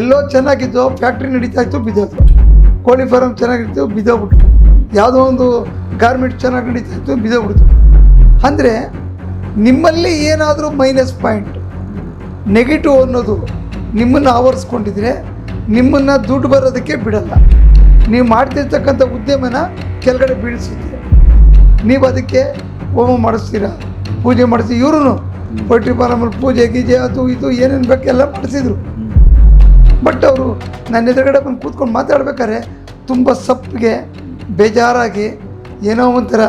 ಎಲ್ಲೋ ಚೆನ್ನಾಗಿದ್ದು ಫ್ಯಾಕ್ಟ್ರಿ ನಡೀತಾ ಇತ್ತು ಬಿದ್ದೋದು ಕೋಳಿ ಫಾರಮ್ ಚೆನ್ನಾಗಿತ್ತು ಬಿದ್ದೋಗ್ಬಿಟ್ಟು ಯಾವುದೋ ಒಂದು ಗಾರ್ಮೆಂಟ್ ಚೆನ್ನಾಗಿ ನಡೀತಾ ಇತ್ತು, ಬಿದ್ದೋಗ್ಬಿಡ್ತು. ಅಂದರೆ ನಿಮ್ಮಲ್ಲಿ ಏನಾದರೂ ಮೈನಸ್ ಪಾಯಿಂಟ್ ನೆಗೆಟಿವ್ ಅನ್ನೋದು ನಿಮ್ಮನ್ನು ಆವರಿಸ್ಕೊಂಡಿದ್ರೆ ನಿಮ್ಮನ್ನು ದುಡ್ಡು ಬರೋದಕ್ಕೆ ಬಿಡಲ್ಲ. ನೀವು ಮಾಡ್ತಿರ್ತಕ್ಕಂಥ ಉದ್ಯಮನ ಕೆಳಗಡೆ ಬೀಳಿಸುತ್ತೆ. ನೀವು ಅದಕ್ಕೆ ಹೋಮ ಮಾಡಿಸ್ತೀರಾ, ಪೂಜೆ ಮಾಡಿಸಿ ಇವರು ಪೋಲ್ಟ್ರಿ ಫಾರಮಲ್ಲಿ ಪೂಜೆ, ಗೀಜೆ, ಅದು ಇದು ಏನೇನು ಬೇಕೆಲ್ಲ ಮಾಡಿಸಿದ್ರು. ಬಟ್ ಅವರು ನನ್ನ ಎದುರುಗಡೆ ಬಂದು ಕೂತ್ಕೊಂಡು ಮಾತಾಡ್ಬೇಕಾದ್ರೆ ತುಂಬ ಸಪ್ಪಿಗೆ ಬೇಜಾರಾಗಿ ಏನೋ ಒಂಥರ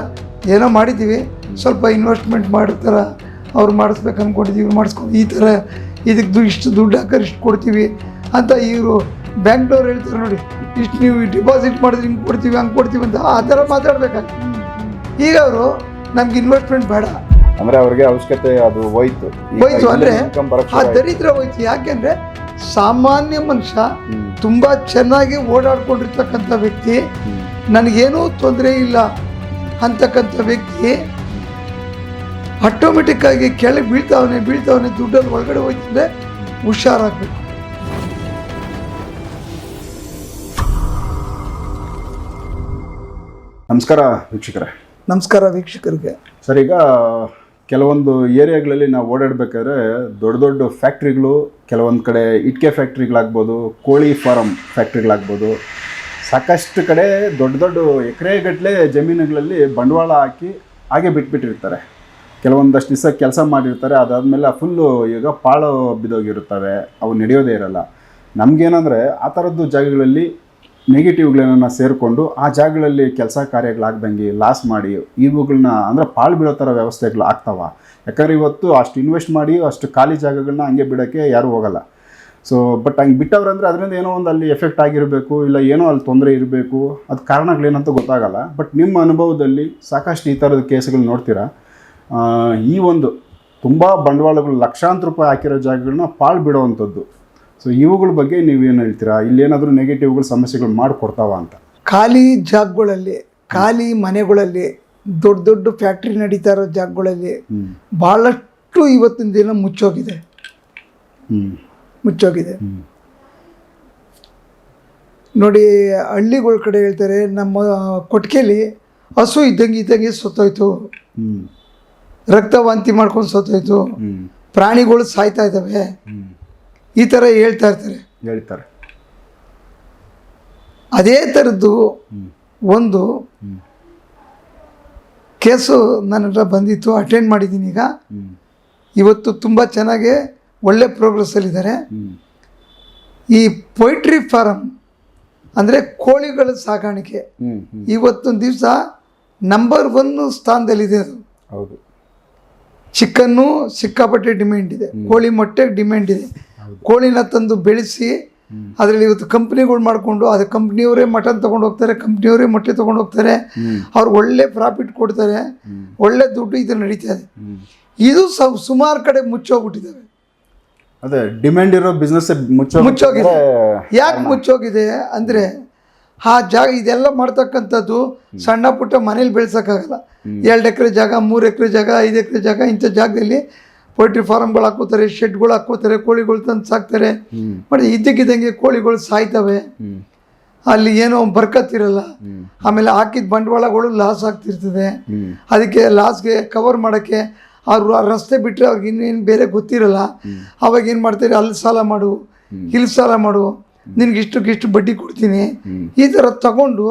ಏನೋ ಮಾಡಿದ್ದೀವಿ. ಸ್ವಲ್ಪ ಇನ್ವೆಸ್ಟ್ಮೆಂಟ್ ಮಾಡಿರ್ತಾರೆ ಅವ್ರು ಮಾಡಿಸ್ಬೇಕು ಅಂದ್ಕೊಂಡಿದ್ದೀವಿ ಇವ್ರು ಮಾಡಿಸ್ಕೊಂಡು ಈ ಥರ ಇದಕ್ಕೆ ದು ಇಷ್ಟು ದುಡ್ಡು ಹಾಕೋರು ಇಷ್ಟು ಕೊಡ್ತೀವಿ ಅಂತ ಇವರು ಬ್ಯಾಂಕ್ನವ್ರು ಹೇಳ್ತಾರೆ ನೋಡಿ. ಇಷ್ಟು ನೀವು ಡಿಪಾಸಿಟ್ ಮಾಡಿದ್ರೆ ಹಿಂಗೆ ಕೊಡ್ತೀವಿ ಹಂಗೆ ಕೊಡ್ತೀವಿ ಅಂತ ಆ ಥರ ಮಾತಾಡ್ಬೇಕಾಗ್ತದೆ ಈಗ ಅವರು ನಮ್ಗೆ ಇನ್ವೆಸ್ಟ್ಮೆಂಟ್ ಬೇಡ. ಅಂದ್ರೆ ಅವ್ರಿಗೆ ಅವಶ್ಯಕತೆ ಅದು ಹೋಯ್ತು. ಹೋಯ್ತು ಅಂದರೆ ಆ ದರಿದ್ರ ಹೋಯ್ತು. ಯಾಕೆಂದರೆ ಸಾಮಾನ್ಯ ಮನುಷ್ಯ. ತುಂಬ ಚೆನ್ನಾಗಿ ಓಡಾಡ್ಕೊಂಡಿರ್ತಕ್ಕಂಥ ವ್ಯಕ್ತಿ. ನನಗೇನೂ ತೊಂದರೆ ಇಲ್ಲ ಅಂತಕ್ಕಂಥ ವ್ಯಕ್ತಿ ಆಟೋಮೆಟಿಕ್ ಆಗಿ ಕೆಳಗೆ ಬೀಳ್ತಾವನೆ ಬೀಳ್ತಾವನೆ ದುಡ್ಡಲ್ಲಿ ಒಳಗಡೆ ಹೋಗ್ತಿದ್ರೆ ಹುಷಾರಾಗಬೇಕು ನಮಸ್ಕಾರ ವೀಕ್ಷಕರೇ ನಮಸ್ಕಾರ ವೀಕ್ಷಕರಿಗೆ ಸರ್ ಈಗ ಕೆಲವೊಂದು ಏರಿಯಾಗಳಲ್ಲಿ ನಾವು ಓಡಾಡಬೇಕಾದ್ರೆ ದೊಡ್ಡ ದೊಡ್ಡ ಫ್ಯಾಕ್ಟ್ರಿಗಳು, ಕೆಲವೊಂದು ಕಡೆ ಇಟ್ಕೆ ಫ್ಯಾಕ್ಟ್ರಿಗಳಾಗ್ಬೋದು, ಕೋಳಿ ಫಾರಮ್ ಫ್ಯಾಕ್ಟ್ರಿಗಳಾಗ್ಬೋದು, ಸಾಕಷ್ಟು ಕಡೆ ದೊಡ್ಡ ದೊಡ್ಡ ಎಕರೆಗಟ್ಟಲೆ ಜಮೀನುಗಳಲ್ಲಿ ಬಂಡವಾಳ ಹಾಕಿ ಹಾಗೆ ಬಿಟ್ಬಿಟ್ಟಿರ್ತಾರೆ. ಕೆಲವೊಂದಷ್ಟು ದಿವಸ ಕೆಲಸ ಮಾಡಿರ್ತಾರೆ, ಅದಾದಮೇಲೆ ಫುಲ್ಲು ಈಗ ಪಾಳು ಬಿದ್ದೋಗಿರ್ತವೆ ಅವು ನಡೆಯೋದೇ ಇರಲ್ಲ. ನಮಗೇನಂದರೆ ಆ ಥರದ್ದು ಜಾಗಗಳಲ್ಲಿ ನೆಗೆಟಿವ್ಗಳನ್ನ ಸೇರಿಕೊಂಡು ಆ ಜಾಗಗಳಲ್ಲಿ ಕೆಲಸ ಕಾರ್ಯಗಳಾಗ್ದಂಗೆ ಲಾಸ್ ಮಾಡಿ ಇವುಗಳನ್ನ ಅಂದರೆ ಪಾಳು ಬೀಳೋ ಥರ ವ್ಯವಸ್ಥೆಗಳು ಆಗ್ತಾವ. ಯಾಕಂದ್ರೆ ಇವತ್ತು ಅಷ್ಟು ಇನ್ವೆಸ್ಟ್ ಮಾಡಿ ಅಷ್ಟು ಖಾಲಿ ಜಾಗಗಳನ್ನ ಹಂಗೆ ಬಿಡೋಕ್ಕೆ ಯಾರೂ ಹೋಗಲ್ಲ. ಸೊ ಬಟ್ ಹಂಗೆ ಬಿಟ್ಟವ್ರಂದರೆ ಅದರಿಂದ ಏನೋ ಒಂದು ಅಲ್ಲಿ ಎಫೆಕ್ಟ್ ಆಗಿರಬೇಕು, ಇಲ್ಲ ಏನೋ ಅಲ್ಲಿ ತೊಂದರೆ ಇರಬೇಕು, ಅದು ಕಾರಣಗಳೇನಂತ ಗೊತ್ತಾಗಲ್ಲ. ಬಟ್ ನಿಮ್ಮ ಅನುಭವದಲ್ಲಿ ಸಾಕಷ್ಟು ಈ ಥರದ ಕೇಸ್ಗಳು ನೋಡ್ತೀರಾ? ಈ ಒಂದು ತುಂಬ ಬಂಡವಾಳಗಳು ಲಕ್ಷಾಂತರ ರೂಪಾಯಿ ಹಾಕಿರೋ ಜಾಗಗಳನ್ನ ಪಾಳು ಬಿಡೋವಂಥದ್ದು ಸೊ ಇವುಗಳ ಬಗ್ಗೆ ನೀವೇನು ಹೇಳ್ತೀರಾ? ಇಲ್ಲೇನಾದರೂ ನೆಗೆಟಿವ್ಗಳು ಸಮಸ್ಯೆಗಳು ಮಾಡಿಕೊಡ್ತಾವ ಅಂತ. ಖಾಲಿ ಜಾಗಗಳಲ್ಲಿ ಖಾಲಿ ಮನೆಗಳಲ್ಲಿ ದೊಡ್ಡ ದೊಡ್ಡ ಫ್ಯಾಕ್ಟ್ರಿ ನಡೀತಾ ಇರೋ ಜಾಗಗಳಲ್ಲಿ ಭಾಳಷ್ಟು ಇವತ್ತಿನ ದಿನ ಮುಚ್ಚೋಗಿದೆ. ಮುಚ್ಚೋಗಿದೆ. ನೋಡಿ ಹಳ್ಳಿಗಳ ಕಡೆ ಹೇಳ್ತಾರೆ ನಮ್ಮ ಕೊಟ್ಕೆಲಿ ಹಸು ಇದ್ದಂಗೆ ಇದ್ದಂಗೆ ಸತ್ತೋಯ್ತು. ಹ್ಞೂ ರಕ್ತ ವಾಂತಿ ಮಾಡ್ಕೊಂಡು ಸತ್ತೋಯ್ತು. ಪ್ರಾಣಿಗಳು ಸಾಯ್ತಾ ಇದ್ದಾವೆ. ಈ ಥರ ಹೇಳ್ತಾ ಇರ್ತಾರೆ. ಹೇಳ್ತಾರೆ. ಅದೇ ಥರದ್ದು ಒಂದು ಕೇಸು ನನ್ನ ಹತ್ರ ಬಂದಿತ್ತು ಅಟೆಂಡ್ ಮಾಡಿದ್ದೀನಿ ಈಗ. ಇವತ್ತು ತುಂಬ ಚೆನ್ನಾಗಿ ಒಳ್ಳೆ ಪ್ರೋಗ್ರೆಸ್ಸಲ್ಲಿದ್ದಾರೆ ಈ ಪೊಯ್ಟ್ರಿ ಫಾರಮ್ ಅಂದರೆ ಕೋಳಿಗಳ ಸಾಕಾಣಿಕೆ. ಇವತ್ತೊಂದು ದಿವಸ ನಂಬರ್ ಒನ್ ಸ್ಥಾನದಲ್ಲಿದೆ ಅದು. ಹೌದು. ಚಿಕನ್ನು ಸಿಕ್ಕಾಪಟ್ಟೆ ಡಿಮ್ಯಾಂಡ್ ಇದೆ. ಕೋಳಿ ಮೊಟ್ಟೆಗೆ ಡಿಮ್ಯಾಂಡ್ ಇದೆ. ಕೋಳಿನ ತಂದು ಬೆಳೆಸಿ. ಅದರಲ್ಲಿ ಇವತ್ತು ಕಂಪ್ನಿಗಳು ಮಾಡಿಕೊಂಡು ಅದು ಕಂಪ್ನಿಯವರೇ ಮಟನ್ ತೊಗೊಂಡು ಹೋಗ್ತಾರೆ ಕಂಪ್ನಿಯವರೇ ಮೊಟ್ಟೆ ತೊಗೊಂಡು ಹೋಗ್ತಾರೆ ಅವ್ರು ಒಳ್ಳೆ ಪ್ರಾಫಿಟ್ ಕೊಡ್ತಾರೆ ಒಳ್ಳೆ ದುಡ್ಡು ಇದು ನಡೀತಾ ಇದೆ. ಇದು ಸುಮಾರು ಕಡೆ ಮುಚ್ಚೋಗ್ಬಿಟ್ಟಿದ್ದಾವೆ ಅದೇ ಡಿಮ್ಯಾಂಡ್ ಇರೋ ಬಿಸ್ನೆಸ್ ಮುಚ್ಚೋ ಮುಚ್ಚೋಗಿದೆ. ಯಾಕೆ ಮುಚ್ಚೋಗಿದೆ ಅಂದರೆ ಆ ಜಾಗ ಇದೆಲ್ಲ ಮಾಡ್ತಕ್ಕಂಥದ್ದು ಸಣ್ಣ ಪುಟ್ಟ ಮನೇಲಿ ಬೆಳ್ಸೋಕ್ಕಾಗಲ್ಲ. ಎರಡು ಎಕರೆ ಜಾಗ ಮೂರು ಎಕರೆ ಜಾಗ ಐದು ಎಕರೆ ಜಾಗ ಇಂಥ ಜಾಗದಲ್ಲಿ ಪೋಲ್ಟ್ರಿ ಫಾರ್ಮ್ಗಳು ಹಾಕೋತಾರೆ ಶೆಡ್ಗಳು ಹಾಕೋತಾರೆ ಕೋಳಿಗಳು ತಂದು ಸಾಕ್ತಾರೆ. ಬಟ್ ಇದ್ದಕ್ಕಿದ್ದಂಗೆ ಕೋಳಿಗಳು ಸಾಯ್ತವೆ. ಅಲ್ಲಿ ಏನೋ ಬರ್ಕತ್ತಿರಲ್ಲ ಆಮೇಲೆ ಹಾಕಿದ ಬಂಡವಾಳಗಳು ಲಾಸ್ ಆಗ್ತಿರ್ತದೆ. ಅದಕ್ಕೆ ಲಾಸ್ಗೆ ಕವರ್ ಮಾಡೋಕ್ಕೆ ಅವ್ರು ಆ ರಸ್ತೆ ಬಿಟ್ಟರೆ ಅವ್ರಿಗೆ ಇನ್ನೇನು ಬೇರೆ ಗೊತ್ತಿರಲ್ಲ. ಅವಾಗ ಏನು ಮಾಡ್ತಾರೆ ಅಲ್ಲಿ ಸಾಲ ಮಾಡು ಇಲ್ಲಿ ಸಾಲ ಮಾಡು ನಿನ್ಗೆ ಇಷ್ಟಕ್ಕೆ ಇಷ್ಟು ಬಡ್ಡಿ ಕೊಡ್ತೀನಿ. ಈ ಥರ ತಗೊಂಡು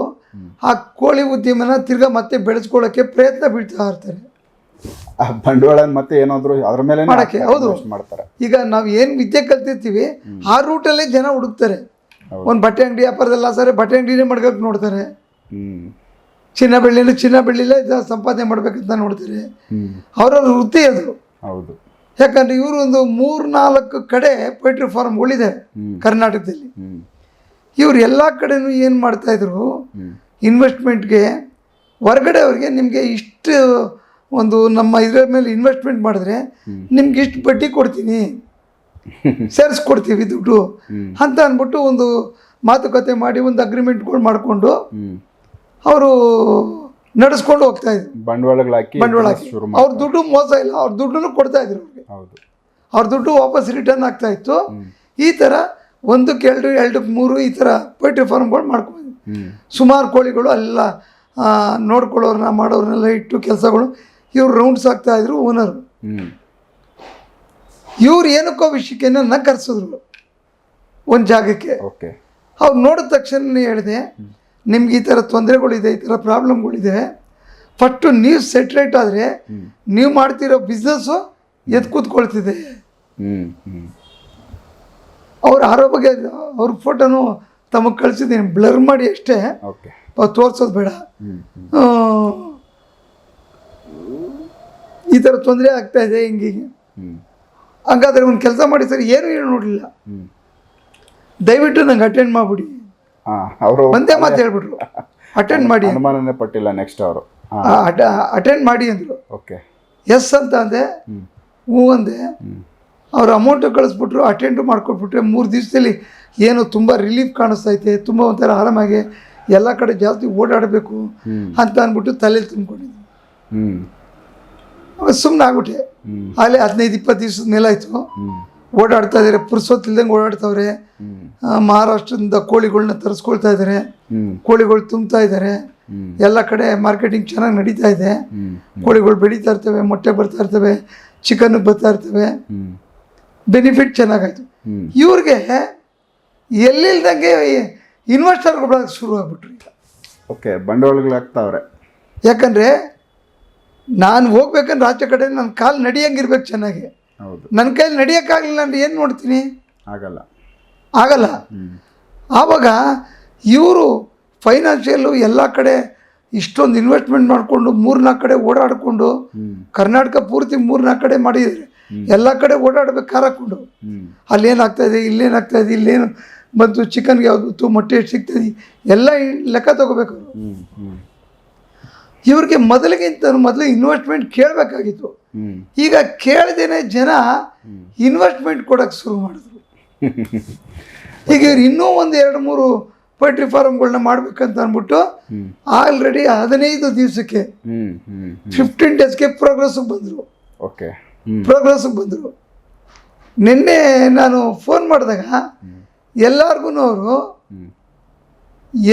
ಆ ಕೋಳಿ ಉದ್ಯಮನ ತಿರ್ಗಾ ಮತ್ತೆ ಬೆಳೆಸ್ಕೊಳ್ಳೋಕ್ಕೆ ಪ್ರಯತ್ನ ಬೀಳ್ತಾ ಇರ್ತಾರೆ. ಆ ಬಂಡವಾಳ ಮತ್ತೆ ಏನಾದ್ರು ಅದ್ರ ಮೇಲೆ ಮಾಡಕ್ಕೆ, ಹೌದು. ಮಾಡ್ತಾರೆ. ಈಗ ನಾವು ಏನು ವಿದ್ಯೆ ಕಲ್ತಿರ್ತೀವಿ ಆ ರೂಟಲ್ಲೇ ಜನ ಹುಡುಕ್ತಾರೆ. ಒಂದು ಬಟ್ಟೆ ಅಂಗಡಿ ವ್ಯಾಪಾರದಲ್ಲಿ ಸರಿ ಬಟ್ಟೆ ಅಂಗಡಿನೇ ಮಾಡ್ಕೋಕೆ ನೋಡ್ತಾರೆ. ಚಿನ್ನ ಬೆಳ್ಳಿನ ಚಿನ್ನ ಬೆಳ್ಳಿಲೇ ಜ- ಸಂಪಾದನೆ ಮಾಡ್ಬೇಕಂತ ನೋಡ್ತಾರೆ. ಅವ್ರವ್ರ ವೃತ್ತಿ ಅದು. ಹೌದು. ಯಾಕಂದ್ರೆ ಇವರು ಒಂದು ಮೂರು ನಾಲ್ಕು ಕಡೆ ಪೋಲ್ಟ್ರಿ ಫಾರ್ಮ್ಗಳಿದೆ ಉಳಿದೆ ಕರ್ನಾಟಕದಲ್ಲಿ. ಇವ್ರು ಎಲ್ಲ ಕಡೆನೂ ಏನು ಮಾಡ್ತಾಯಿದ್ರು ಇದ್ರು ಇನ್ವೆಸ್ಟ್ಮೆಂಟ್ಗೆ ಹೊರಗಡೆ ಅವ್ರಿಗೆ ನಿಮಗೆ ಇಷ್ಟು ಒಂದು ನಮ್ಮ ಇದರ ಮೇಲೆ ಇನ್ವೆಸ್ಟ್ಮೆಂಟ್ ಮಾಡಿದ್ರೆ ನಿಮ್ಗೆ ಇಷ್ಟು ಬಡ್ಡಿ ಕೊಡ್ತೀನಿ. ಸೇರಿಸ್ಕೊಡ್ತೀವಿ ದುಡ್ಡು. ಅಂತ ಅಂದ್ಬಿಟ್ಟು ಒಂದು ಮಾತುಕತೆ ಮಾಡಿ ಒಂದು ಅಗ್ರಿಮೆಂಟ್ಗಳು ಮಾಡಿಕೊಂಡು ಅವರು ನಡೆಸ್ಕೊಂಡು ಹೋಗ್ತಾ ಇದ್ರು. ಬಂಡವಾಳಗಳು ಹಾಕಿ ಬಂಡವಾಳ ಹಾಕಿ. ಅವ್ರ ದುಡ್ಡು ಮೋಸ ಇಲ್ಲ ಅವ್ರ ದುಡ್ಡನ್ನು ಕೊಡ್ತಾ ಇದ್ರು ಅವ್ರಿಗೆ. ಅವ್ರ ದುಡ್ಡು ವಾಪಸ್ ರಿಟರ್ನ್ ಆಗ್ತಾ ಇತ್ತು. ಈ ಥರ ಒಂದಕ್ಕೆ ಎರಡು ಎರಡಕ್ಕೆ ಮೂರು ಈ ಥರ ಪೋಲ್ಟ್ರಿ ಫಾರ್ಮ್ಗಳು ಮಾಡ್ಕೊಂಡು ಹ್ಮ್. ಸುಮಾರು ಕೋಳಿಗಳು ಅಲ್ಲೆಲ್ಲ ನೋಡ್ಕೊಳ್ಳೋರನ್ನ ಮಾಡೋರನ್ನೆಲ್ಲ ಇಟ್ಟು ಕೆಲಸಗಳು ಇವ್ರು ರೌಂಡ್ಸ್ ಆಗ್ತಾ ಇದ್ರು ಓನರ್ ಇವ್ರು ಏನಕ್ಕೋ ವಿಷಯಕ್ಕೆ ನನ್ನ ಕರೆಸಿದ್ರು ಒಂದು ಜಾಗಕ್ಕೆ. ಓಕೆ ಅವ್ರು ನೋಡಿದ ತಕ್ಷಣ ಹೇಳಿದೆ ನಿಮ್ಗೆ ಈ ಥರ ತೊಂದರೆಗಳಿದೆ ಈ ಥರ ಪ್ರಾಬ್ಲಮ್ಗಳಿದೆ. ಫಸ್ಟು ನೀವು ಸೆಟ್ರೇಟ್ ಆದರೆ ನೀವು ಮಾಡ್ತಿರೋ ಬಿಸ್ನೆಸ್ಸು ಎದ್ದು ಕೂತ್ಕೊಳ್ತಿದೆ. ಅವ್ರ ಆರೋಗ್ಯ ಅವ್ರ ಫೋಟೋನು ತಮಗೆ ಕಳಿಸಿದ್ದೀನಿ ಬ್ಲರ್ ಮಾಡಿ ಅಷ್ಟೇ. ಓಕೆ ತೋರಿಸೋದು ಬೇಡ. ಈ ಥರ ತೊಂದರೆ ಆಗ್ತಾ ಇದೆ ಹಿಂಗೆ ಹಂಗಾದ್ರೆ ಒಂದು ಕೆಲಸ ಮಾಡಿ ಸರ್ ಏನು ಏನು ನೋಡಲಿಲ್ಲ. ದಯವಿಟ್ಟು ನಂಗೆ ಅಟೆಂಡ್ ಮಾಡಿಬಿಡಿ. ಹಾ ಅವರು ಒಂದೇ ಮಾತು ಹೇಳ್ಬಿಟ್ರು. ಅಟೆಂಡ್ ಮಾಡಿ ಅನುಮಾನನೇ ಪಟ್ಟಿಲ್ಲ ನೆಕ್ಸ್ಟ್ ಅವರು. ಅಟೆಂಡ್ ಮಾಡಿ ಅಂದರು. ಓಕೆ ಎಸ್ ಅಂತ ಅಂದೆ. ಹ್ಞೂ ಅಂದೆ. ಅವ್ರ ಅಮೌಂಟು ಕಳಿಸ್ಬಿಟ್ರು ಅಟೆಂಡು ಮಾಡ್ಕೊಟ್ಬಿಟ್ರೆ ಮೂರು ದಿವಸದಲ್ಲಿ ಏನು ತುಂಬ ರಿಲೀಫ್ ಕಾಣಿಸ್ತೈತೆ ತುಂಬ ಒಂಥರ ಆರಾಮಾಗಿ ಎಲ್ಲ ಕಡೆ ಜಾಸ್ತಿ ಓಡಾಡಬೇಕು ಅಂತ ಅಂದ್ಬಿಟ್ಟು ತಲೆಯಲ್ಲಿ ತುಂಬಿಕೊಂಡಿದ್ದೆ. ಸುಮ್ಮನೆ ಆಗ್ಬಿಟ್ಟೆ. ಅಲ್ಲಿ ಹದಿನೈದು ಇಪ್ಪತ್ತು ದಿವ್ಸದ ನೆಲ ಆಯಿತು. ಓಡಾಡ್ತಾ ಇದ್ದಾರೆ ಪುರ್ಸೊತ್ತಿಲ್ದಂಗೆ ಓಡಾಡ್ತಾವ್ರೆ. ಮಹಾರಾಷ್ಟ್ರದಿಂದ ಕೋಳಿಗಳನ್ನ ತರಿಸ್ಕೊಳ್ತಾ ಇದ್ದಾರೆ ಕೋಳಿಗಳು ತುಂಬ್ತಾ ಇದ್ದಾರೆ ಎಲ್ಲ ಕಡೆ ಮಾರ್ಕೆಟಿಂಗ್ ಚೆನ್ನಾಗಿ ನಡೀತಾ ಇದೆ. ಕೋಳಿಗಳು ಬೆಳೀತಾ ಇರ್ತವೆ ಮೊಟ್ಟೆ ಬರ್ತಾ ಇರ್ತವೆ ಚಿಕನ್ ಬರ್ತಾ ಇರ್ತವೆ. ಬೆನಿಫಿಟ್ ಚೆನ್ನಾಗಾಯ್ತು. ಇವ್ರಿಗೆ ಎಲ್ಲಿಲ್ದಂಗೆ ಇನ್ವೆಸ್ಟರ್ಗಳು ಶುರು ಆಗ್ಬಿಟ್ರು ಓಕೆ ಓಕೆ ಬಂಡವಾಳಗಳಾಗ್ತಾವ್ರೆ ಯಾಕಂದರೆ ನಾನು ಹೋಗ್ಬೇಕಂದ್ರೆ ಆಚೆ ಕಡೆ ನನ್ನ ಕಾಲು ನಡಿಯಂಗಿರ್ಬೇಕು ಚೆನ್ನಾಗಿ. ಹೌದು. ನನ್ನ ಕೈಲಿ ನಡಿಯೋಕ್ಕಾಗಲಿಲ್ಲ ಅಂದ್ರೆ ಏನು ನೋಡ್ತೀನಿ? ಆಗಲ್ಲ. ಆಗಲ್ಲ. ಆವಾಗ ಇವರು ಫೈನಾನ್ಷಿಯಲ್ಲು ಎಲ್ಲ ಕಡೆ ಇಷ್ಟೊಂದು ಇನ್ವೆಸ್ಟ್ಮೆಂಟ್ ಮಾಡಿಕೊಂಡು ಮೂರ್ನಾಲ್ಕು ಕಡೆ ಓಡಾಡಿಕೊಂಡು ಕರ್ನಾಟಕ ಪೂರ್ತಿ ಮೂರ್ನಾಲ್ಕು ಕಡೆ ಮಾಡಿದ್ದಾರೆ ಎಲ್ಲ ಕಡೆ ಓಡಾಡ್ಬೇಕು ಕಾರ್ ಹಾಕೊಂಡು ಅಲ್ಲೇನಾಗ್ತಾ ಇದೆ ಇಲ್ಲೇನಾಗ್ತಾ ಇದೆ ಇಲ್ಲೇನು ಬಂತು ಚಿಕನ್ಗೆ ಯಾವ್ದು ಬಂತು ಮೊಟ್ಟೆ ಸಿಗ್ತದೆ ಎಲ್ಲ ಲೆಕ್ಕ ತಗೋಬೇಕು. ಅವರು ಇವ್ರಿಗೆ ಮೊದಲಿಗಿಂತ ಮೊದಲು ಇನ್ವೆಸ್ಟ್ಮೆಂಟ್ ಕೇಳಬೇಕಾಗಿತ್ತು. ಈಗ ಕೇಳ್ದೇನೆ ಜನ ಇನ್ವೆಸ್ಟ್ಮೆಂಟ್ ಕೊಡೋಕ್ಕೆ ಶುರು ಮಾಡಿದ್ರು. ಈಗ ಇವ್ರು ಇನ್ನೂ ಒಂದು ಎರಡು ಮೂರು ಪೋಲ್ಟ್ರಿ ಫಾರ್ಮ್ಗಳನ್ನ ಮಾಡ್ಬೇಕಂತ ಅಂದ್ಬಿಟ್ಟು ಆಲ್ರೆಡಿ ಹದಿನೈದು ದಿವಸಕ್ಕೆ ಫಿಫ್ಟೀನ್ ಡೇಸ್ಗೆ ಪ್ರೋಗ್ರೆಸ್ಗೆ ಬಂದರು. ಓಕೆ ಪ್ರೋಗ್ರೆಸ್ಗೆ ಬಂದರು. ನಿನ್ನೆ ನಾನು ಫೋನ್ ಮಾಡಿದಾಗ ಎಲ್ಲರಿಗೂ ಅವರು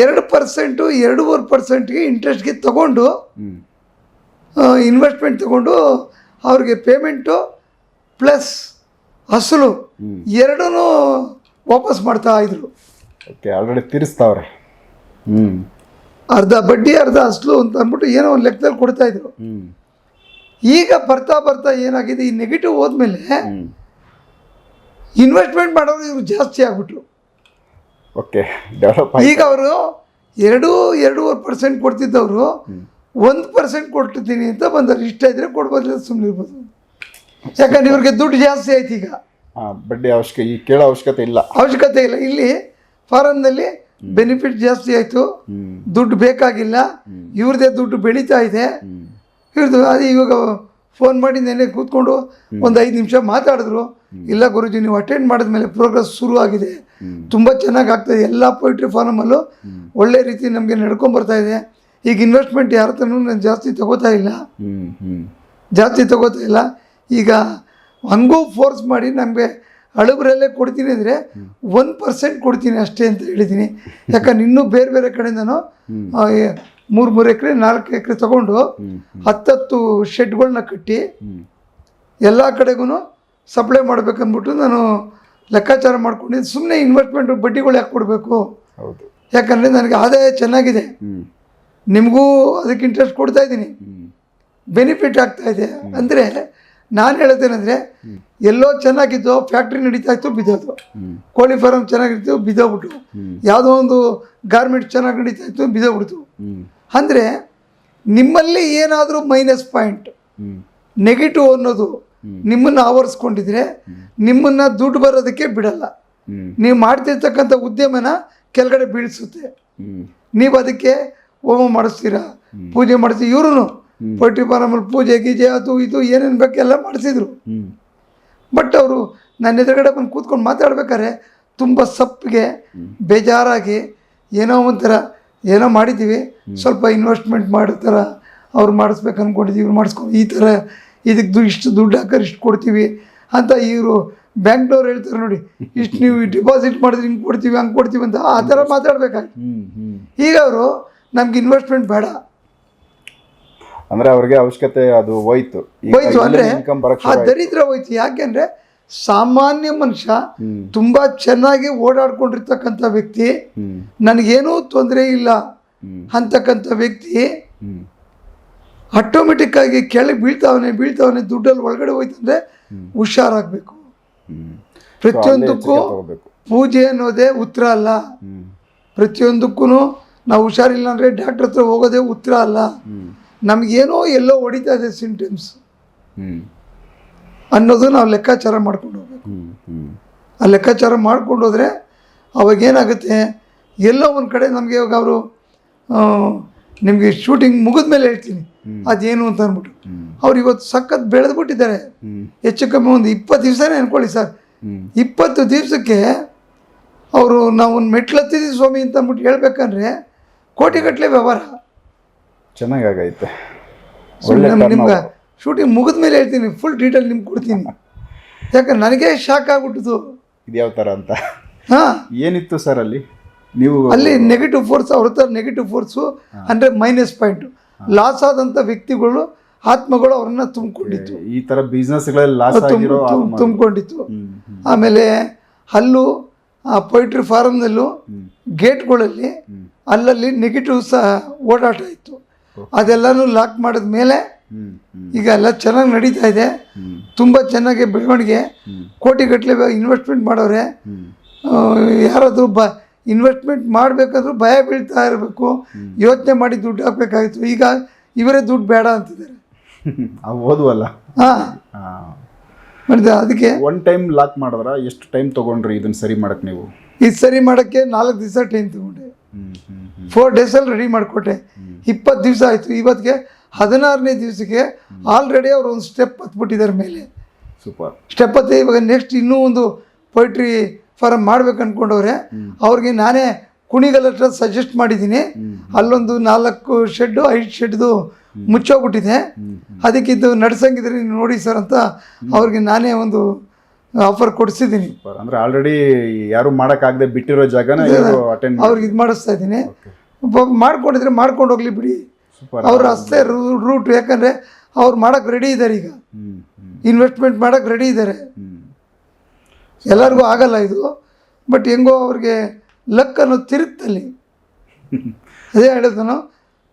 ಎರಡು ಪರ್ಸೆಂಟು ಎರಡೂವರೆ ಪರ್ಸೆಂಟ್ಗೆ ಇಂಟ್ರೆಸ್ಟ್ಗೆ ತಗೊಂಡು ಇನ್ವೆಸ್ಟ್ಮೆಂಟ್ ತಗೊಂಡು ಅವ್ರಿಗೆ ಪೇಮೆಂಟು ಪ್ಲಸ್ ಅಸಲು ಎರಡೂ ವಾಪಸ್ ಮಾಡ್ತಾ ಇದ್ರು. ಓಕೆ ಆಲ್ರೆಡಿ ತೀರಿಸ್ತಾವ್ರೆ. ಹ್ಮ್. ಅರ್ಧ ಬಡ್ಡಿ ಅರ್ಧ ಅಸಲು ಅಂತ ಅಂದ್ಬಿಟ್ಟು ಏನೋ ಒಂದು ಲೆಕ್ಕದಲ್ಲಿ ಕೊಡ್ತಾ ಇದ್ರು. ಈಗ ಬರ್ತಾ ಬರ್ತಾ ಏನಾಗಿದೆ? ಈ ನೆಗೆಟಿವ್ ಹೋದ್ಮೇಲೆ ಇನ್ವೆಸ್ಟ್ಮೆಂಟ್ ಮಾಡೋರು ಇವರು ಜಾಸ್ತಿ ಆಗ್ಬಿಟ್ರು. ಓಕೆ ಡೆವಲಪ್ ಈಗ ಅವರು ಎರಡು ಎರಡೂವರೆ ಪರ್ಸೆಂಟ್ ಕೊಡ್ತಿದ್ದವರು ಒಂದು ಪರ್ಸೆಂಟ್ ಕೊಟ್ಟಿದ್ದೀನಿ ಅಂತ ಬಂದರು ಇಷ್ಟ ಇದ್ರೆ ಕೊಡ್ಬೋದಿಲ್ಲ ಸುಮ್ಮನೆ ಇರ್ಬೋದು. ಯಾಕಂದ್ರೆ ಇವ್ರಿಗೆ ದುಡ್ಡು ಜಾಸ್ತಿ ಆಯ್ತು ಈಗ. ಬಡ್ಡಿ ಅವಶ್ಯಕ ಈ ಕೇಳೋ ಅವಶ್ಯಕತೆ ಇಲ್ಲ. ಅವಶ್ಯಕತೆ ಇಲ್ಲ. ಇಲ್ಲಿ ಫಾರಮ್ನಲ್ಲಿ ಬೆನಿಫಿಟ್ ಜಾಸ್ತಿ ಆಯಿತು. ದುಡ್ಡು ಬೇಕಾಗಿಲ್ಲ. ಇವ್ರದೇ ದುಡ್ಡು ಬೆಳೀತಾ ಇದೆ. ಇವ್ರದ್ದು ಅದೇ ಇವಾಗ ಫೋನ್ ಮಾಡಿ ನೆನೆ ಕೂತ್ಕೊಂಡು ಒಂದು ಐದು ನಿಮಿಷ ಮಾತಾಡಿದ್ರು. ಇಲ್ಲ ಗುರುಜಿ ನೀವು ಅಟೆಂಡ್ ಮಾಡಿದ್ಮೇಲೆ ಪ್ರೋಗ್ರೆಸ್ ಶುರು ಆಗಿದೆ ತುಂಬ ಚೆನ್ನಾಗಿ ಆಗ್ತದೆ ಎಲ್ಲ ಪೊಯಿಟ್ರಿ ಫಾರಮಲ್ಲೂ ಒಳ್ಳೆ ರೀತಿ ನಮಗೆ ನಡ್ಕೊಂಬರ್ತಾ ಇದೆ. ಈಗ ಇನ್ವೆಸ್ಟ್ಮೆಂಟ್ ಯಾರ ಹತ್ರನೂ ನಾನು ಜಾಸ್ತಿ ತಗೋತಾ ಇಲ್ಲ. ಜಾಸ್ತಿ ತಗೋತಾ ಇಲ್ಲ. ಈಗ ಹಂಗೂ ಫೋರ್ಸ್ ಮಾಡಿ ನಮಗೆ ಹಳಬರಲ್ಲೇ ಕೊಡ್ತೀನಿ ಅಂದರೆ ಒನ್ ಪರ್ಸೆಂಟ್ ಕೊಡ್ತೀನಿ ಅಷ್ಟೇ ಅಂತ ಹೇಳಿದ್ದೀನಿ. ಯಾಕಂದ್ರೆ ಇನ್ನೂ ಬೇರೆ ಬೇರೆ ಕಡೆಯಿಂದನೂ ಮೂರು ಮೂರು ಎಕರೆ ನಾಲ್ಕು ಎಕರೆ ತಗೊಂಡು ಹತ್ತತ್ತು ಶೆಡ್ಗಳನ್ನ ಕಟ್ಟಿ ಎಲ್ಲ ಕಡೆಗೂ ಸಪ್ಲೈ ಮಾಡ್ಬೇಕಂದ್ಬಿಟ್ಟು ನಾನು ಲೆಕ್ಕಾಚಾರ ಮಾಡ್ಕೊಂಡಿದ್ದು ಸುಮ್ಮನೆ ಇನ್ವೆಸ್ಟ್ಮೆಂಟ್ ಬಡ್ಡಿಗಳು ಯಾಕೆ ಕೊಡಬೇಕು? ಯಾಕಂದರೆ ನನಗೆ ಆದಾಯ ಚೆನ್ನಾಗಿದೆ. ನಿಮಗೂ ಅದಕ್ಕೆ ಇಂಟ್ರೆಸ್ಟ್ ಕೊಡ್ತಾ ಇದ್ದೀನಿ. ಬೆನಿಫಿಟ್ ಆಗ್ತಾ ಇದೆ. ಅಂದರೆ ನಾನು ಹೇಳೋದೇನೆಂದರೆ ಎಲ್ಲೋ ಚೆನ್ನಾಗಿದ್ದು ಫ್ಯಾಕ್ಟ್ರಿ ನಡೀತಾ ಇತ್ತು ಬಿದ್ದೋದು ಕೋಳಿ ಫಾರಮ್ ಚೆನ್ನಾಗಿತ್ತು ಬಿದ್ದೋಗ್ಬಿಟ್ಟು ಯಾವುದೋ ಒಂದು ಗಾರ್ಮೆಂಟ್ ಚೆನ್ನಾಗಿ ನಡೀತಾ ಇತ್ತು ಬಿದ್ದೋಗ್ಬಿಡ್ತು. ಅಂದರೆ ನಿಮ್ಮಲ್ಲಿ ಏನಾದರೂ ಮೈನಸ್ ಪಾಯಿಂಟ್ ನೆಗೆಟಿವ್ ಅನ್ನೋದು ನಿಮ್ಮನ್ನು ಆವರಿಸ್ಕೊಂಡಿದ್ರೆ ನಿಮ್ಮನ್ನು ದುಡ್ಡು ಬರೋದಕ್ಕೆ ಬಿಡಲ್ಲ. ನೀವು ಮಾಡ್ತಿರ್ತಕ್ಕಂಥ ಉದ್ಯಮನ ಕೆಳಗಡೆ ಬೀಳಿಸುತ್ತೆ. ನೀವು ಅದಕ್ಕೆ ಹೋಮ ಮಾಡಿಸ್ತೀರಾ? ಪೂಜೆ ಮಾಡಿಸ್ತೀವಿ ಇವರು ಪಟ್ಟಿ ಫಾರಮಲ್ಲಿ ಪೂಜೆ ಗೀಜೆ ಅದು ಇದು ಏನೇನು ಬೇಕು ಎಲ್ಲ ಮಾಡಿಸಿದ್ರು. ಬಟ್ ಅವರು ನನ್ನ ಎದುರುಗಡೆ ಬಂದು ಕೂತ್ಕೊಂಡು ಮಾತಾಡ್ಬೇಕಾದ್ರೆ ತುಂಬ ಸಪ್ಪಿಗೆ ಬೇಜಾರಾಗಿ ಏನೋ ಒಂಥರ ಏನೋ ಮಾಡಿದ್ದೀವಿ. ಸ್ವಲ್ಪ ಇನ್ವೆಸ್ಟ್ಮೆಂಟ್ ಮಾಡೋ ಥರ ಅವ್ರು ಮಾಡಿಸ್ಬೇಕು ಅಂದ್ಕೊಂಡಿದ್ದೀವಿ ಇವ್ರು ಮಾಡಿಸ್ಕೊ ಈ ಥರ ಇದಕ್ಕೆ ದು ಇಷ್ಟು ದುಡ್ಡು ಹಾಕೋರು ಇಷ್ಟು ಕೊಡ್ತೀವಿ ಅಂತ ಇವರು ಬ್ಯಾಂಕ್ನವ್ರು ಹೇಳ್ತಾರೆ ನೋಡಿ. ಇಷ್ಟು ನೀವು ಡಿಪಾಸಿಟ್ ಮಾಡಿದ್ರೆ ಹಿಂಗೆ ಕೊಡ್ತೀವಿ ಹಂಗೆ ಕೊಡ್ತೀವಿ ಅಂತ ಆ ಥರ ಹ್ಮ್ ಈಗ ಅವರು ನಮ್ಗೆ ಇನ್ವೆಸ್ಟ್ಮೆಂಟ್ ಬೇಡ. ಅಂದ್ರೆ ಅವ್ರಿಗೆ ಅವಶ್ಯಕತೆ ಅದು ಹೋಯ್ತು. ಹೋಯ್ತು ಅಂದರೆ ಆ ದರಿದ್ರ ಹೋಯ್ತು. ಯಾಕೆಂದ್ರೆ ಸಾಮಾನ್ಯ ಮನುಷ್ಯ ತುಂಬಾ ಚೆನ್ನಾಗಿ ಓಡಾಡ್ಕೊಂಡಿರ್ತಕ್ಕಂಥ ವ್ಯಕ್ತಿ ನನಗೇನೂ ತೊಂದರೆ ಇಲ್ಲ ಅಂತಕ್ಕಂಥ ವ್ಯಕ್ತಿ ಆಟೋಮೆಟಿಕ್ ಆಗಿ ಕೆಳಗೆ ಬೀಳ್ತಾವನೆ ಬೀಳ್ತಾವನೆ ದುಡ್ಡಲ್ಲಿ ಒಳಗಡೆ ಹೋಯ್ತಂದ್ರೆ ಹುಷಾರಾಗಬೇಕು. ಪ್ರತಿಯೊಂದಕ್ಕೂ ಪೂಜೆ ಅನ್ನೋದೇ ಉತ್ತರ ಅಲ್ಲ. ಪ್ರತಿಯೊಂದಕ್ಕೂ ನಾವು ಹುಷಾರಿಲ್ಲ ಅಂದರೆ ಡಾಕ್ಟ್ರ್ ಹತ್ರ ಹೋಗೋದೇ ಉತ್ತರ ಅಲ್ಲ. ನಮಗೇನೋ ಎಲ್ಲೋ ಹೊಡಿತಾ ಇದೆ ಸಿಂಟಮ್ಸ್ ಅನ್ನೋದು ನಾವು ಲೆಕ್ಕಾಚಾರ ಮಾಡ್ಕೊಂಡು ಹೋಗ್ಬೇಕು. ಆ ಲೆಕ್ಕಾಚಾರ ಮಾಡ್ಕೊಂಡು ಹೋದರೆ ಅವಾಗೇನಾಗುತ್ತೆ ಎಲ್ಲೋ ಒಂದು ಕಡೆ ನಮಗೆ ಇವಾಗ ಅವರು ನಿಮಗೆ ಶೂಟಿಂಗ್ ಮುಗಿದ ಮೇಲೆ ಹೇಳ್ತೀನಿ. ಅದೇನು ಅಂತ ಅಂದ್ಬಿಟ್ಟು. ಅವ್ರು ಇವತ್ತು ಸಖತ್ ಬೆಳೆದ್ಬಿಟ್ಟಿದ್ದಾರೆ. ಹೆಚ್ಚು ಕಮ್ಮಿ ಒಂದು ಇಪ್ಪತ್ತು ದಿವಸನೇ ಅನ್ಕೊಳ್ಳಿ ಸರ್. ಇಪ್ಪತ್ತು ದಿವಸಕ್ಕೆ ಅವರು ನಾವು ಒಂದು ಮೆಟ್ಲು ಹತ್ತಿದ್ದೀವಿ ಸ್ವಾಮಿ ಅಂತ ಅಂದ್ಬಿಟ್ಟು ಹೇಳ್ಬೇಕಂದ್ರೆ ಕೋಟಿಗಟ್ಟಲೆ ವ್ಯವಹಾರ. ಚೆನ್ನಾಗಾಗೈತೆ ನಿಮ್ಗೆ ಶೂಟಿಂಗ್ ಮುಗಿದ ಮೇಲೆ ಹೇಳ್ತೀನಿ ಫುಲ್ ಡೀಟೇಲ್ ನಿಮ್ಗೆ ಕೊಡ್ತೀನಿ. ಯಾಕಂದ್ರೆ ನನಗೆ ಶಾಕ್ ಆಗ್ಬಿಟ್ಟಿತು. ಇದು ಯಾವ ಥರ ಅಂತ? ಹಾಂ. ಏನಿತ್ತು ಸರ್ ಅಲ್ಲಿ? ನೀವು ಅಲ್ಲಿ ನೆಗೆಟಿವ್ ಫೋರ್ಸ್ ಅವ್ರ ಹತ್ರ ನೆಗೆಟಿವ್ ಫೋರ್ಸು ಅಂದರೆ ಮೈನಸ್ ಪಾಯಿಂಟು ಲಾಸ್ ಆದಂಥ ವ್ಯಕ್ತಿಗಳು ಆತ್ಮಗಳು ಅವ್ರನ್ನ ತುಂಬಿಕೊಂಡಿತ್ತು. ಈ ಥರ ಬಿಸ್ನೆಸ್ಗಳಲ್ಲಿ ಲಾಸ್ ಆಗಿರೋ ತುಂಬಿಕೊಂಡಿತ್ತು. ಆಮೇಲೆ ಅಲ್ಲೂ ಆ ಪೊಯಿಟ್ರಿ ಫಾರಮ್ನಲ್ಲೂ ಗೇಟ್ಗಳಲ್ಲಿ ಅಲ್ಲಲ್ಲಿ ನೆಗೆಟಿವ್ ಸಹ ಓಡಾಟ ಇತ್ತು. ಅದೆಲ್ಲನೂ ಲಾಕ್ ಮಾಡಿದ ಮೇಲೆ ಈಗ ಎಲ್ಲ ಚೆನ್ನಾಗಿ ನಡೀತಾ ಇದೆ. ತುಂಬ ಚೆನ್ನಾಗಿ ಬೆಳವಣಿಗೆ. ಕೋಟಿ ಕೋಟಿಗಟ್ಟಲೆ ಇನ್ವೆಸ್ಟ್ಮೆಂಟ್ ಮಾಡೋರೆ. ಯಾರಾದರೂ ಬ ಇನ್ವೆಸ್ಟ್ಮೆಂಟ್ ಮಾಡಬೇಕಾದ್ರೂ ಭಯ ಬೀಳ್ತಾ ಇರಬೇಕು. ಯೋಚನೆ ಮಾಡಿ ದುಡ್ಡು ಹಾಕಬೇಕಾಗಿತ್ತು. ಈಗ ಇವರೇ ದುಡ್ಡು ಬೇಡ ಅಂತಿದ್ದಾರೆ. ಓದುವಲ್ಲ? ಹಾಂ. ಅದಕ್ಕೆ ಒನ್ ಟೈಮ್ ಲಾಕ್ ಮಾಡಿದ್ರ? ಎಷ್ಟು ಟೈಮ್ ತಗೊಂಡ್ರಿ ಇದನ್ನ ಸರಿ ಮಾಡಕ್ಕೆ ನೀವು? ಇದು ಸರಿ ಮಾಡೋಕ್ಕೆ ನಾಲ್ಕು ದಿವಸ ಟೈಮ್ ತಗೊಂಡೆ. ಫೋರ್ ಡೇಸಲ್ಲಿ ರೆಡಿ ಮಾಡಿಕೊಟ್ಟೆ. ಇಪ್ಪತ್ತು ದಿವಸ ಆಯಿತು. ಇವತ್ತಿಗೆ ಹದಿನಾರನೇ ದಿವಸಕ್ಕೆ ಆಲ್ರೆಡಿ ಅವರು ಒಂದು ಸ್ಟೆಪ್ ಹತ್ಬಿಟ್ಟಿದ್ದಾರೆ ಮೇಲೆ. ಸೂಪರ್ ಸ್ಟೆಪ್ ಹತ್ತಿ ಇವಾಗ ನೆಕ್ಸ್ಟ್ ಇನ್ನೂ ಒಂದು ಪೊಯಿಟ್ರಿ ಫಾರಮ್ ಮಾಡ್ಬೇಕು ಅಂದ್ಕೊಂಡವ್ರೆ ಅವ್ರಿಗೆ ನಾನೇ ಕುಣಿಗಲ್ ಹತ್ರ ಸಜೆಸ್ಟ್ ಮಾಡಿದ್ದೀನಿ. ಅಲ್ಲೊಂದು ನಾಲ್ಕು ಶೆಡ್ಡು ಐದು ಶೆಡ್ದು ಮುಚ್ಚೋಗ್ಬಿಟ್ಟಿದೆ. ಅದಕ್ಕಿದ್ದು ನಡ್ಸಂಗಿದ್ರೆ ನೀವು ನೋಡಿ ಸರ್ ಅಂತ ಅವ್ರಿಗೆ ನಾನೇ ಒಂದು ಆಫರ್ ಕೊಡಿಸಿದ್ದೀನಿ. ಅಂದ್ರೆ ಆಲ್ರೆಡಿ ಯಾರು ಮಾಡೋಕ್ಕಾಗದೆ ಬಿಟ್ಟಿರೋ ಜಾಗನ ಅವ್ರಿಗೆ ಇದು ಮಾಡಿಸ್ತಾ ಇದ್ದೀನಿ. ಮಾಡ್ಕೊಂಡಿದ್ರೆ ಮಾಡ್ಕೊಂಡು ಹೋಗ್ಲಿ ಬಿಡಿ. ಅವ್ರು ಅಷ್ಟೇ ರೂಟ್ ಯಾಕಂದರೆ ಅವ್ರು ಮಾಡೋಕ್ಕೆ ರೆಡಿ ಇದ್ದಾರೆ ಈಗ. ಇನ್ವೆಸ್ಟ್ಮೆಂಟ್ ಮಾಡೋಕ್ಕೆ ರೆಡಿ ಇದ್ದಾರೆ ಎಲ್ಲರಿಗೂ ಆಗಲ್ಲ ಇದು. ಬಟ್ ಹೆಂಗೋ ಅವ್ರಿಗೆ ಲಕ್ ಅನ್ನೋದು ತಿರುಗ್ತಲ್ಲಿ ಅದೇ ಹೇಳೋದು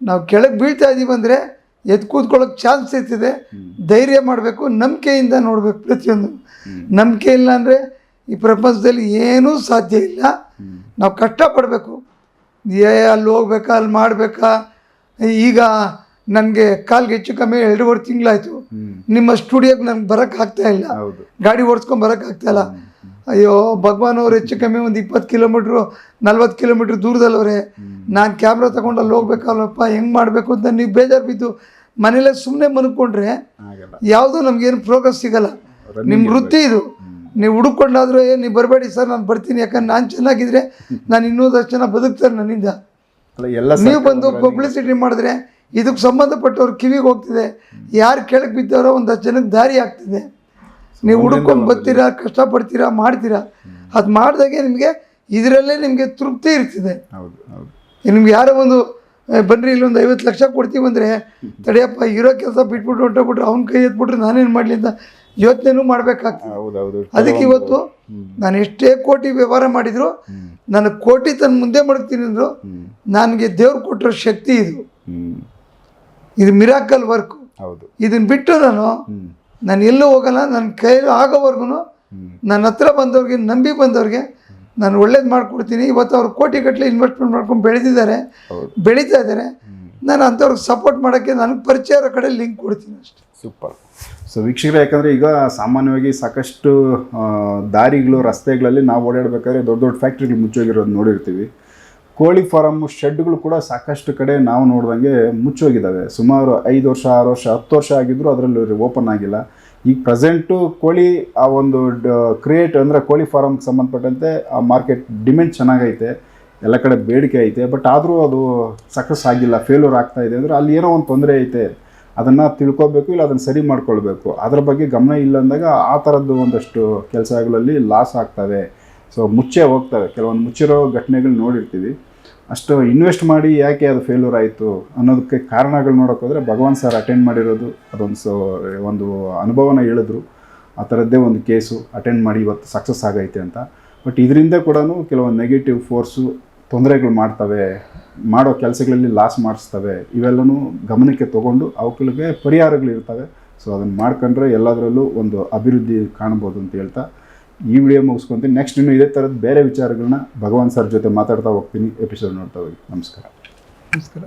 ನಾವು ಕೆಳಗೆ ಬೀಳ್ತಾ ಇದೀವಿ ಅಂದರೆ ಎದ್ದು ಕೂತ್ಕೊಳ್ಳೋಕೆ ಚಾನ್ಸ್ ಇರ್ತಿದೆ. ಧೈರ್ಯ ಮಾಡಬೇಕು ನಂಬಿಕೆಯಿಂದ ನೋಡಬೇಕು ಪ್ರತಿಯೊಂದು. ನಂಬಿಕೆ ಇಲ್ಲ ಅಂದರೆ ಈ ಪ್ರಪಂಚದಲ್ಲಿ ಏನೂ ಸಾಧ್ಯ ಇಲ್ಲ. ನಾವು ಕಷ್ಟಪಡಬೇಕು. ಏ ಅಲ್ಲಿ ಹೋಗ್ಬೇಕಾ ಅಲ್ಲಿ ಮಾಡಬೇಕಾ ಈಗ ನನಗೆ ಕಾಲ್ಗೆ ಹೆಚ್ಚು ಕಮ್ಮಿ ಎರಡೂವರೆ ತಿಂಗಳಾಯಿತು. ನಿಮ್ಮ ಸ್ಟುಡಿಯೋಗೆ ನಂಗೆ ಬರೋಕ್ಕಾಗ್ತಾ ಇಲ್ಲ. ಗಾಡಿ ಓಡಿಸ್ಕೊಂಡ್ ಬರಕ್ ಆಗ್ತಾ ಇಲ್ಲ. ಅಯ್ಯೋ ಭಗವಾನ್ ಅವ್ರು ಹೆಚ್ಚು ಕಮ್ಮಿ ಒಂದು ಇಪ್ಪತ್ತು ಕಿಲೋಮೀಟ್ರು ನಲ್ವತ್ತು ಕಿಲೋಮೀಟ್ರ್ ದೂರದಲ್ಲವ್ರೆ. ನಾನು ಕ್ಯಾಮ್ರಾ ತಗೊಂಡು ಅಲ್ಲಿ ಹೋಗ್ಬೇಕಲ್ವಪ್ಪ ಹೆಂಗೆ ಮಾಡಬೇಕು ಅಂತ ನೀವು ಬೇಜಾರು ಬಿದ್ದು ಮನೇಲೆ ಸುಮ್ಮನೆ ಮನ್ಕೊಂಡ್ರೆ ಯಾವುದೂ ನಮಗೇನು ಪ್ರೋಗ್ರೆಸ್ ಸಿಗಲ್ಲ. ನಿಮ್ಮ ವೃತ್ತಿ ಇದು. ನೀವು ಹುಡುಕೊಂಡಾದ್ರೂ ನೀವು ಬರಬೇಡಿ ಸರ್ ನಾನು ಬರ್ತೀನಿ ಯಾಕಂದ್ರೆ ನಾನು ಚೆನ್ನಾಗಿದ್ರೆ ನಾನು ಇನ್ನೊಂದಷ್ಟು ಜನ ಬದುಕ್ತಾರೆ ನನ್ನಿಂದ. ಅಲ್ಲ ಎಲ್ಲ ನೀವು ಬಂದು ಪಬ್ಲಿಸಿಟಿ ಮಾಡಿದ್ರೆ ಇದಕ್ಕೆ ಸಂಬಂಧಪಟ್ಟವ್ರ ಕಿವಿಗೆ ಹೋಗ್ತಿದೆ. ಯಾರು ಕೆಳಗೆ ಬಿದ್ದವರೋ ಒಂದಷ್ಟು ಜನಕ್ಕೆ ದಾರಿ ಆಗ್ತಿದೆ. ನೀವು ಹುಡುಕೊಂಡು ಬರ್ತೀರಾ ಕಷ್ಟಪಡ್ತೀರಾ ಮಾಡ್ತೀರಾ ಅದು ಮಾಡಿದಾಗೆ ನಿಮಗೆ ಇದರಲ್ಲೇ ನಿಮಗೆ ತೃಪ್ತಿ ಇರ್ತಿದೆ. ನಿಮ್ಗೆ ಯಾರೋ ಒಂದು ಬನ್ನಿರಿ ಇಲ್ಲೊಂದು ಐವತ್ತು ಲಕ್ಷ ಕೊಡ್ತೀವಿ ಅಂದರೆ ತಡೆಯಪ್ಪ ಇರೋ ಕೆಲಸ ಬಿಟ್ಬಿಟ್ಟು ಹೊಂಟೋಗ್ಬಿಟ್ರೆ ಅವ್ನ ಕೈ ಎತ್ಬಿಟ್ರೆ ನಾನೇನು ಮಾಡಲಿ ಅಂತ ಯೋಚನೆನೂ ಮಾಡಬೇಕಾಗ್ತದೆ. ಅದಕ್ಕೆ ಇವತ್ತು ನಾನು ಎಷ್ಟೇ ಕೋಟಿ ವ್ಯವಹಾರ ಮಾಡಿದ್ರು ನನ್ನ ಕೋಟಿ ತನ್ನ ಮುಂದೆ ಮಾಡ್ತೀನಿ ಅಂದರು ನನಗೆ ದೇವ್ರು ಕೊಟ್ಟಿರೋ ಶಕ್ತಿ ಇದು. ಇದು ಮಿರಾಕಲ್ ವರ್ಕ್. ಹೌದು. ಇದನ್ನ ಬಿಟ್ಟು ನಾನು ನಾನು ಎಲ್ಲೂ ಹೋಗಲ್ಲ ನನ್ನ ಕೈಲಿ ಆಗೋವರೆಗೂ ನನ್ನ ಹತ್ರ ಬಂದವ್ರಿಗೆ ನಂಬಿ ಬಂದವ್ರಿಗೆ ನಾನು ಒಳ್ಳೇದು ಮಾಡಿಕೊಡ್ತೀನಿ. ಇವತ್ತು ಅವ್ರು ಕೋಟಿ ಗಟ್ಟಲೆ ಇನ್ವೆಸ್ಟ್ಮೆಂಟ್ ಮಾಡ್ಕೊಂಡು ಬೆಳೆದಿದ್ದಾರೆ. ಬೆಳೀತಾ ಇದ್ದಾರೆ. ನಾನು ಅಂಥವ್ರಿಗೆ ಸಪೋರ್ಟ್ ಮಾಡೋಕ್ಕೆ ನನಗೆ ಪರಿಚಯ ಇರೋ ಕಡೆ ಲಿಂಕ್ ಕೊಡ್ತೀನಿ ಅಷ್ಟೇ. ಸೂಪರ್ ಸೊ ವೀಕ್ಷಕರೇ, ಯಾಕಂದರೆ ಈಗ ಸಾಮಾನ್ಯವಾಗಿ ಸಾಕಷ್ಟು ದಾರಿಗಳು, ರಸ್ತೆಗಳಲ್ಲಿ ನಾವು ಓಡಾಡಬೇಕಾದ್ರೆ ದೊಡ್ಡ ದೊಡ್ಡ ಫ್ಯಾಕ್ಟ್ರಿಗಳು ಮುಚ್ಚೋಗಿರೋದು ನೋಡಿರ್ತೀವಿ. ಕೋಳಿ ಫಾರಮ್ ಶೆಡ್ಗಳು ಕೂಡ ಸಾಕಷ್ಟು ಕಡೆ ನಾವು ನೋಡಿದಂಗೆ ಮುಚ್ಚೋಗಿದ್ದಾವೆ ಸುಮಾರು ಐದು ವರ್ಷ, ಆರು ವರ್ಷ, ಹತ್ತು ವರ್ಷ ಆಗಿದ್ರು ಅದರಲ್ಲಿ ಓಪನ್ ಆಗಿಲ್ಲ. ಈಗ ಪ್ರೆಸೆಂಟು ಕೋಳಿ, ಆ ಒಂದು ಕ್ರಿಯೇಟ್ ಅಂದರೆ ಕೋಳಿ ಫಾರಮ್ಗೆ ಸಂಬಂಧಪಟ್ಟಂತೆ ಆ ಮಾರ್ಕೆಟ್ ಡಿಮ್ಯಾಂಡ್ ಚೆನ್ನಾಗೈತೆ. ಎಲ್ಲ ಕಡೆ ಬೇಡಿಕೆ ಐತೆ. ಬಟ್ ಆದರೂ ಅದು ಸಕ್ಸಸ್ ಆಗಿಲ್ಲ ಫೇಲ್ಯೂರ್ ಆಗ್ತಾ ಇದೆ. ಅಂದರೆ ಅಲ್ಲಿ ಏನೋ ಒಂದು ತೊಂದರೆ ಐತೆ. ಅದನ್ನು ತಿಳ್ಕೊಬೇಕು ಇಲ್ಲ ಅದನ್ನು ಸರಿ ಮಾಡ್ಕೊಳ್ಬೇಕು. ಅದರ ಬಗ್ಗೆ ಗಮನ ಇಲ್ಲ ಅಂದಾಗ ಆ ಥರದ್ದು ಒಂದಷ್ಟು ಕೆಲಸಗಳಲ್ಲಿ ಲಾಸ್ ಆಗ್ತವೆ. ಸೊ ಮುಚ್ಚೆ ಹೋಗ್ತವೆ. ಕೆಲವೊಂದು ಮುಚ್ಚಿರೋ ಘಟನೆಗಳು ನೋಡಿರ್ತೀವಿ. ಅಷ್ಟು ಇನ್ವೆಸ್ಟ್ ಮಾಡಿ ಯಾಕೆ ಅದು ಫೇಲ್ಯೂರ್ ಆಯಿತು ಅನ್ನೋದಕ್ಕೆ ಕಾರಣಗಳು ನೋಡೋಕ್ಕೋದ್ರೆ ಭಗವಾನ್ ಸರ್ ಅಟೆಂಡ್ ಮಾಡಿರೋದು ಅದೊಂದು ಸೊ, ಒಂದು ಅನುಭವನ ಹೇಳಿದ್ರು. ಆ ಥರದ್ದೇ ಒಂದು ಕೇಸು ಅಟೆಂಡ್ ಮಾಡಿ ಇವತ್ತು ಸಕ್ಸಸ್ ಆಗೈತೆ ಅಂತ. ಬಟ್ ಇದರಿಂದ ಕೂಡ ಕೆಲವೊಂದು ನೆಗೆಟಿವ್ ಫೋರ್ಸು ತೊಂದರೆಗಳು ಮಾಡ್ತವೆ, ಮಾಡೋ ಕೆಲಸಗಳಲ್ಲಿ ಲಾಸ್ ಮಾಡಿಸ್ತವೆ, ಇವೆಲ್ಲನೂ ಗಮನಕ್ಕೆ ತಗೊಂಡು ಅವುಗಳಿಗೆ ಪರಿಹಾರಗಳು ಇರ್ತವೆ. ಸೊ ಅದನ್ನು ಮಾಡ್ಕೊಂಡ್ರೆ ಎಲ್ಲದರಲ್ಲೂ ಒಂದು ಅಭಿವೃದ್ಧಿ ಕಾಣ್ಬೋದು ಅಂತ ಹೇಳ್ತಾ, ಈ ವಿಡಿಯೋ ಮುಗಿಸ್ಕೊಂತೀನಿ. ನೆಕ್ಸ್ಟ್ ಇನ್ನು ಇದೇ ಥರದ ಬೇರೆ ವಿಚಾರಗಳನ್ನ ಭಗವಾನ್ ಸರ್ ಜೊತೆ ಮಾತಾಡ್ತಾ ಹೋಗ್ತೀನಿ. ಎಪಿಸೋಡ್ ನೋಡ್ತಾ ಹೋಗಿ. ನಮಸ್ಕಾರ. ನಮಸ್ಕಾರ.